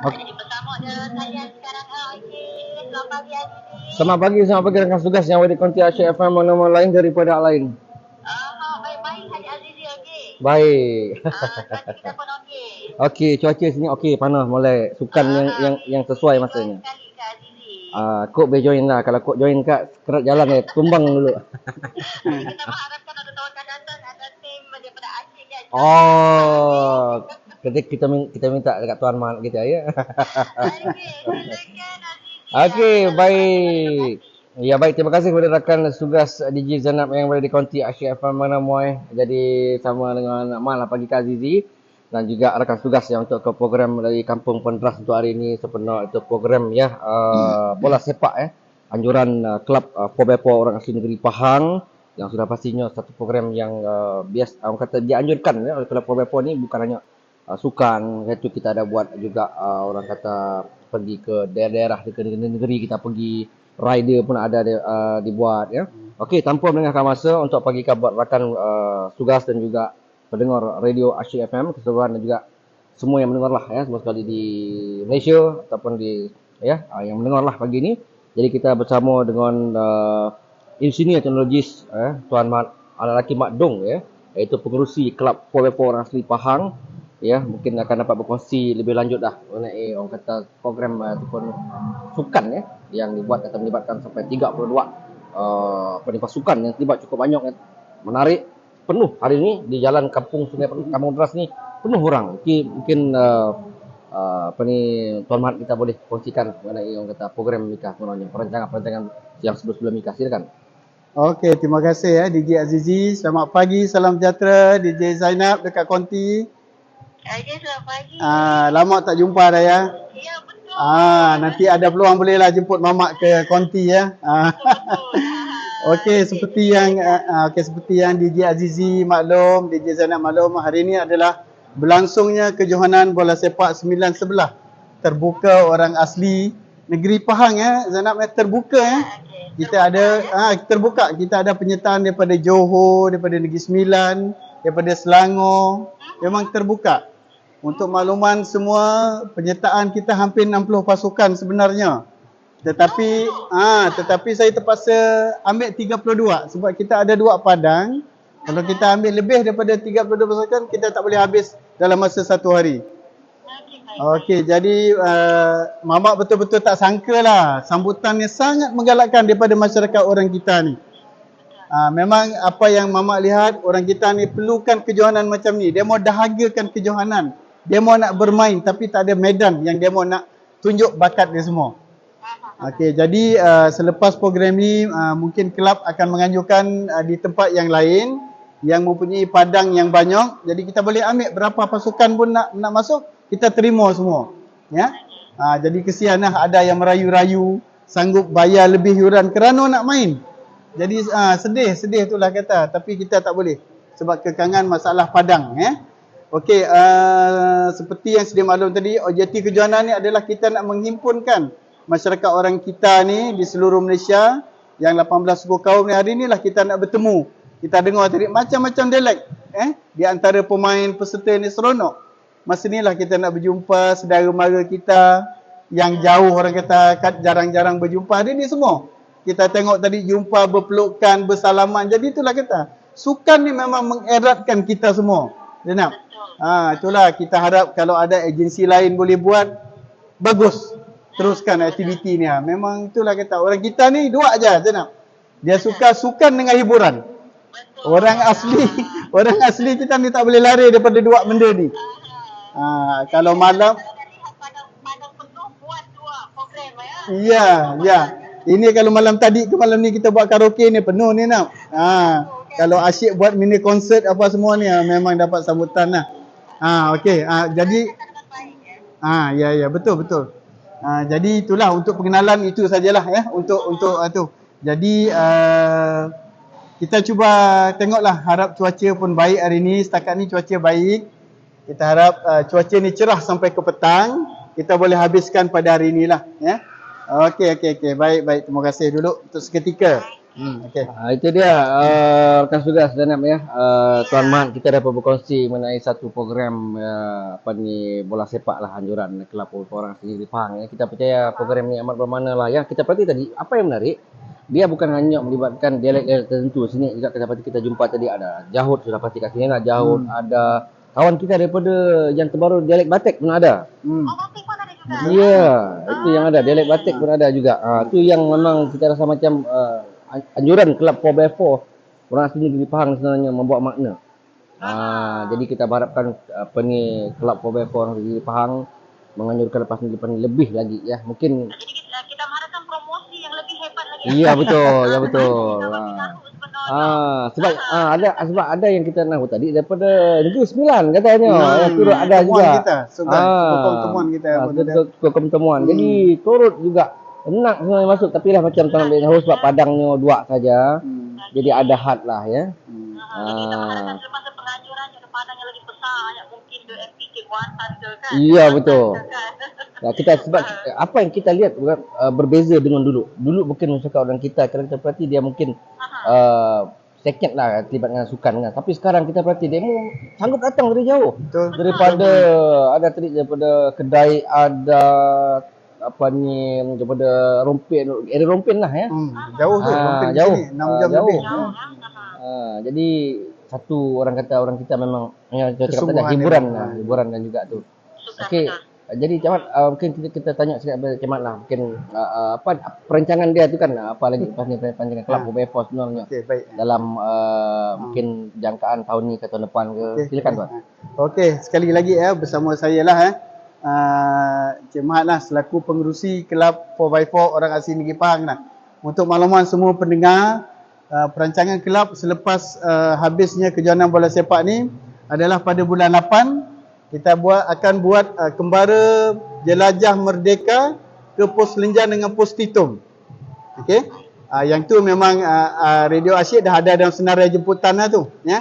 Okay. Jadi bersama je saya sekarang. Ah. Selamat pagi. Selamat pagi, selamat pagi rakan tugas yang ada konti Asyik FM nama lain daripada lain. Ah, baik-baik Haji Azizi okey. Baik. Ah, kita pun okey. Okey, cuaca sini okey, panas molek. Sukan yang Ah, yang yang sesuai masanya. Sekali. Ah, kok boleh join lah. Kalau kok join kat kerat jalan eh, tumbang dulu. Kita mengharapkan ada tahun akan datang ada tim daripada Asyik ya. oh, kita kita min- kita minta dekat tuan mak kita ya. Okey, baik. Ya baik, terima kasih kepada rakan tugas DJ Zanab yang berada di konti Asyik FM mana muai. Jadi sama dengan Mal pagi Kak Azizi dan juga rakan tugas yang untuk ke program dari Kampung Penderas untuk hari ini sepenuh itu program ya uh, bola sepak ya. Anjuran uh, klub uh, orang asli negeri Pahang yang sudah pastinya satu program yang uh, bias orang kata dianjurkan ya oleh klub Pobepo ni bukan hanya uh, sukan iaitu kita ada buat juga uh, orang kata pergi ke daerah-daerah ke negeri-negeri kita pergi rider pun ada di, uh, dibuat ya. Okey, tanpa melengahkan masa untuk pagi kabar rakan uh, tugas dan juga pendengar radio Asyik FM keseluruhan dan juga semua yang mendengar lah ya semua sekali di Malaysia ataupun di ya uh, yang mendengar lah pagi ini. Jadi kita bersama dengan uh, engineer teknologis eh, Tuan Mat Alalaki Mak Dong ya iaitu pengerusi kelab Powepo orang asli Pahang ya mungkin akan dapat berkongsi lebih lanjut dah mengenai orang kata program ataupun sukan ya yang dibuat atau melibatkan sampai 32 uh, penimpa sukan yang terlibat cukup banyak kan. menarik penuh hari ini di jalan kampung Sungai Kampung Teras ni penuh orang mungkin mungkin uh, apa ni Tuan Mat kita boleh kongsikan mengenai orang kata program nikah kononnya perancangan-perancangan yang sebelum-sebelum nikah silakan Okey, terima kasih ya DJ Azizi. Selamat pagi, salam sejahtera DJ Zainab dekat Konti. Okey, selamat pagi. Ah, lama tak jumpa dah ya. Ya, betul. Ah, nanti ada peluang bolehlah jemput mamak ke Konti ya. Ah. Okey, seperti yang uh, okey seperti yang DJ Azizi maklum, DJ Zainab maklum, hari ini adalah berlangsungnya kejohanan bola sepak sembilan sebelah. Terbuka orang asli negeri Pahang ya, Zainab ya terbuka ya. Okey. Kita ada ah terbuka, kita ada penyertaan daripada Johor, daripada Negeri Sembilan, daripada Selangor. Memang terbuka. Untuk makluman semua, penyertaan kita hampir 60 pasukan sebenarnya. Tetapi ah tetapi saya terpaksa ambil 32 sebab kita ada dua padang. Kalau kita ambil lebih daripada 32 pasukan, kita tak boleh habis dalam masa satu hari. Okey, jadi uh, Mamak betul-betul tak sangka lah sambutannya sangat menggalakkan daripada masyarakat orang kita ni. Uh, memang apa yang Mamak lihat orang kita ni perlukan kejohanan macam ni. Dia mau dahagakan kejohanan. Dia mau nak bermain tapi tak ada medan yang dia mau nak tunjuk bakat dia semua. Okey, jadi uh, selepas program ni uh, mungkin kelab akan menganjurkan uh, di tempat yang lain yang mempunyai padang yang banyak. Jadi kita boleh ambil berapa pasukan pun nak nak masuk, kita terima semua. Ya. Ha, jadi kesianlah ada yang merayu-rayu sanggup bayar lebih yuran kerana nak main. Jadi uh, sedih, sedih itulah kata. Tapi kita tak boleh sebab kekangan masalah padang ya. Okey, uh, seperti yang sedia maklum tadi, objektif kejohanan ni adalah kita nak menghimpunkan masyarakat orang kita ni di seluruh Malaysia yang 18 suku kaum ni hari ni lah kita nak bertemu. Kita dengar tadi macam-macam dialek eh di antara pemain peserta ni seronok. Masa ni lah kita nak berjumpa saudara mara kita yang jauh orang kata kat jarang-jarang berjumpa hari ni semua. Kita tengok tadi jumpa berpelukan, bersalaman. Jadi itulah kata. Sukan ni memang mengeratkan kita semua. Jenab. Ha, itulah kita harap kalau ada agensi lain boleh buat bagus. Teruskan aktiviti ni. Ha. Memang itulah kata orang kita ni dua aja Jenab. Dia suka sukan dengan hiburan. Orang asli, orang asli kita ni tak boleh lari daripada dua benda ni. Ha, kalau malam Kita ya. Ya, ya. Ini kalau malam tadi ke malam ni kita buat karaoke ni penuh ni nak. Ha, kalau asyik buat mini konsert apa semua ni ha, memang dapat sambutan lah. Ha, okey. Ha, jadi ya. ha, ya ya betul betul. Ha, jadi itulah untuk pengenalan itu sajalah ya untuk untuk uh, tu. Jadi uh, kita cuba tengoklah harap cuaca pun baik hari ni. Setakat ni cuaca baik. Kita harap uh, cuaca ni cerah sampai ke petang. Kita boleh habiskan pada hari inilah ya. Okey okey okey. Baik baik. Terima kasih dulu untuk seketika. Hmm, okey. Uh, itu dia uh, rekan tugas Zanab ya. Uh, Tuan Mat kita dapat berkongsi mengenai satu program uh, apa ni bola sepak lah anjuran kelab orang sendiri di Pahang ya. Kita percaya program ni amat bermakna lah ya. Kita perhati tadi apa yang menarik dia bukan hanya melibatkan dialek-dialek tertentu. Sini juga kita pasti kita jumpa tadi ada Jahut sudah pasti kat sini lah Jahut, Hmm. ada kawan kita daripada yang terbaru dialek Batek pun ada. Hmm. Oh, Ya, itu yang ada. Dialek Batik pun ada juga. Ha, itu yang memang kita rasa macam uh, anjuran kelab 4x4 orang asli negeri Pahang sebenarnya membuat makna. Ha, jadi kita berharapkan apa ni kelab 4x4 orang negeri Pahang menganjurkan lepas ni lepas ni lebih lagi ya. Mungkin Jadi kita, kita mengharapkan promosi yang lebih hebat lagi. iya betul, ya betul. Kita bagi Ha. Ah, sebab ah, ada sebab ada yang kita nak tadi daripada Negeri Sembilan katanya. Hmm, Hmm, turut ada temuan juga. kita, sebab sokong temuan kita Ah, kita sokong temuan. Jadi turut juga nak semua masuk tapi lah macam ambil tahu sebab padangnya dua saja. Hmm. Jadi ada had lah ya. Hmm. Ha, kita Ah. Kuantan ke kan. Iya, betul. Kan? Nah, kita sebab apa yang kita lihat bukan, uh, berbeza dengan dulu. Dulu mungkin masyarakat orang kita kalau kita perhati dia mungkin uh, second lah terlibat dengan sukan kan. Tapi sekarang kita perhati demo sanggup datang dari jauh. Betul. Daripada ada tadi daripada kedai ada apa ni daripada rompin area rompin lah ya. Hmm. Jauh tu, Ah, hampir jauh. sini 6 Ah, jam jauh. lebih. Jauh? Ha. Ha, jadi satu orang kata orang kita memang yang cakap tadi hiburan dia. lah, hiburan dan juga tu. Okey. Jadi Camat uh, mungkin kita, kita tanya sikit kepada Camat lah mungkin uh, uh, apa perancangan dia tu kan apa lagi lepas ni perancangan kelab Ha. ha. sebenarnya Okey, baik. dalam uh, mungkin jangkaan tahun ni ke tahun depan ke Okey. silakan tuan. Okey, sekali lagi ya bersama saya lah eh. Uh, Cik Mahat lah selaku pengerusi kelab 4x4 orang asli Negeri Pahang lah. Untuk makluman semua pendengar, uh, perancangan kelab selepas uh, habisnya kejohanan bola sepak ni adalah pada bulan 8 kita buat akan buat uh, kembara jelajah merdeka ke pos Lenjan dengan pos Titum. Okey. Uh, yang tu memang uh, uh, Radio Asyik dah ada dalam senarai jemputan lah tu, ya.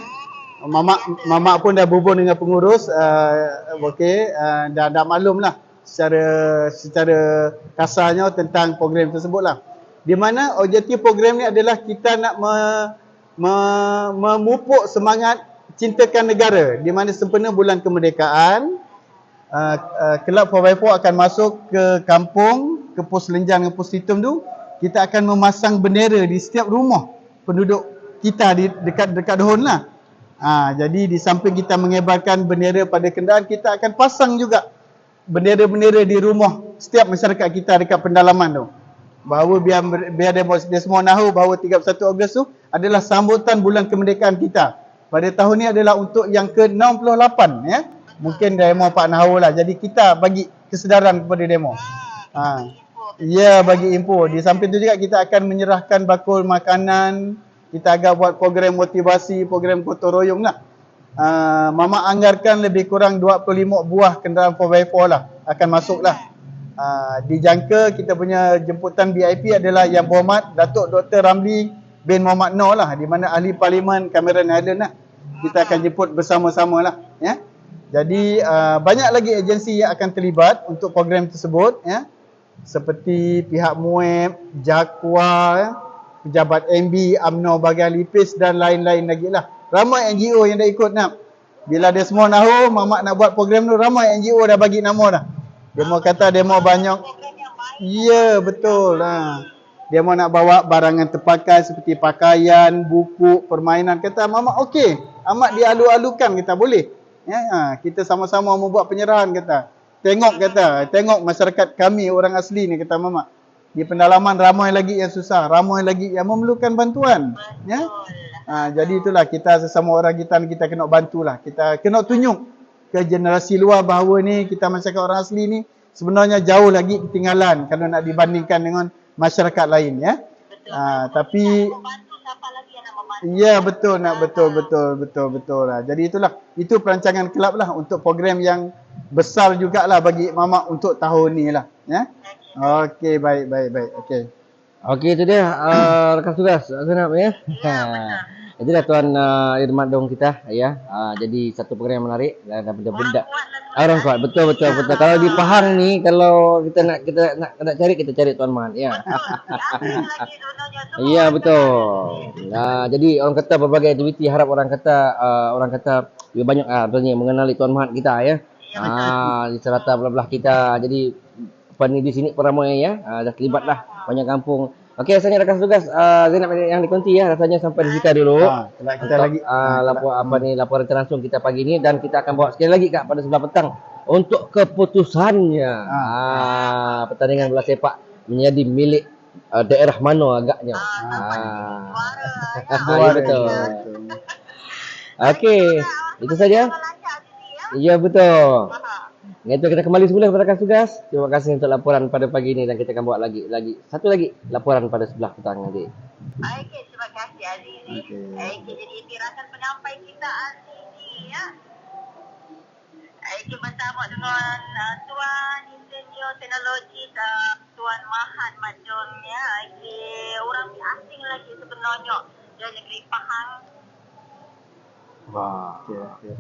Mamak mamak pun dah berhubung dengan pengurus uh, okey uh, dah dah maklum lah secara secara kasarnya tentang program tersebut lah. Di mana objektif program ni adalah kita nak me, me, memupuk semangat cintakan negara di mana sempena bulan kemerdekaan uh, uh, kelab 4x4 akan masuk ke kampung ke pos Lenjan dengan pos Titum tu kita akan memasang bendera di setiap rumah penduduk kita di dekat dekat Dohon lah. Ha, jadi di samping kita mengebarkan bendera pada kenderaan kita akan pasang juga bendera-bendera di rumah setiap masyarakat kita dekat pendalaman tu. Bahawa biar biar dia, dia semua tahu bahawa 31 Ogos tu adalah sambutan bulan kemerdekaan kita. Pada tahun ni adalah untuk yang ke-68 ya. Mungkin demo Pak Nahu lah. Jadi kita bagi kesedaran kepada demo. Ha. Ya bagi info. Di samping tu juga kita akan menyerahkan bakul makanan. Kita agak buat program motivasi, program gotong royong lah. Uh, Mama anggarkan lebih kurang 25 buah kenderaan 4x4 lah akan masuk lah. Uh, dijangka kita punya jemputan VIP adalah Yang Berhormat Datuk Dr. Ramli bin Muhammad Noor lah di mana ahli parlimen Cameron Highland lah. Kita akan jemput bersama-sama lah ya. Jadi uh, banyak lagi agensi yang akan terlibat untuk program tersebut ya. Seperti pihak MUEB, Jakwa, ya. pejabat MB, UMNO bagian lipis dan lain-lain lagi lah. Ramai NGO yang dah ikut nak. Bila dia semua tahu Mamat nak buat program tu ramai NGO dah bagi nama dah. Demo kata demo banyak. Program yang baik. Ya betul lah. Dia mau nak bawa barangan terpakai seperti pakaian, buku, permainan. Kata Mamat okey. Amat dialu-alukan kita boleh. Ya, ha, kita sama-sama membuat penyerahan kata. Tengok kata, tengok masyarakat kami orang asli ni kata Mamat. Di pendalaman ramai lagi yang susah, ramai lagi yang memerlukan bantuan. Ya. Ha, jadi itulah kita sesama orang kita kita kena bantulah. Kita kena tunjuk ke generasi luar bahawa ni kita masyarakat orang asli ni sebenarnya jauh lagi ketinggalan kalau nak dibandingkan dengan masyarakat lain ya. Betul. Ha, tapi yang nak membantu. ya betul nak betul betul betul betul lah. Jadi itulah itu perancangan kelab lah untuk program yang besar jugalah bagi Mamak untuk tahun ni lah ya. Okey baik baik baik okey. Okey itu dia uh, rekan tugas Zanab ya. Ha. Itulah Tuan uh, Irman Dong kita ya. Uh, jadi satu program yang menarik dan ada benda-benda. Lah Ah, Orang kuat betul betul betul. Kalau di Pahang ni kalau kita nak kita nak nak cari kita cari Tuan Man ya. lagi sebenarnya semua Ya betul. Nah, jadi orang kata berbagai aktiviti harap orang kata uh, orang kata lebih banyak ah uh, mengenali Tuan Mahat kita ya. Ah di serata belah-belah kita. Jadi apa ni di sini peramai ya. Ah, dah terlibatlah banyak kampung. Okey, rasanya rakan tugas uh, Zainab yang dikonti ya. Rasanya sampai di situ dulu. Ha, kita, Untuk, lagi uh, lapor apa ni laporan langsung kita pagi ni dan kita akan bawa sekali lagi kak pada sebelah petang untuk keputusannya. Ah, pertandingan bola sepak menjadi milik uh, daerah mana agaknya. Ah. suara. Ah, ya, betul. Okey, itu saja. Ya betul. Dengan itu kita kembali semula kepada rakan tugas. Terima kasih untuk laporan pada pagi ini dan kita akan bawa lagi lagi satu lagi laporan pada sebelah petang nanti. Okey, terima kasih Azizi. Okey. Okey, jadi itu rakan penampai kita Azizi ya. Okey, bersama dengan uh, Tuan Insinyur Teknologi uh, Tuan Mahan Madun ya. Okey, orang asing lagi sebenarnya dari negeri Pahang. Wah. Okey, okey.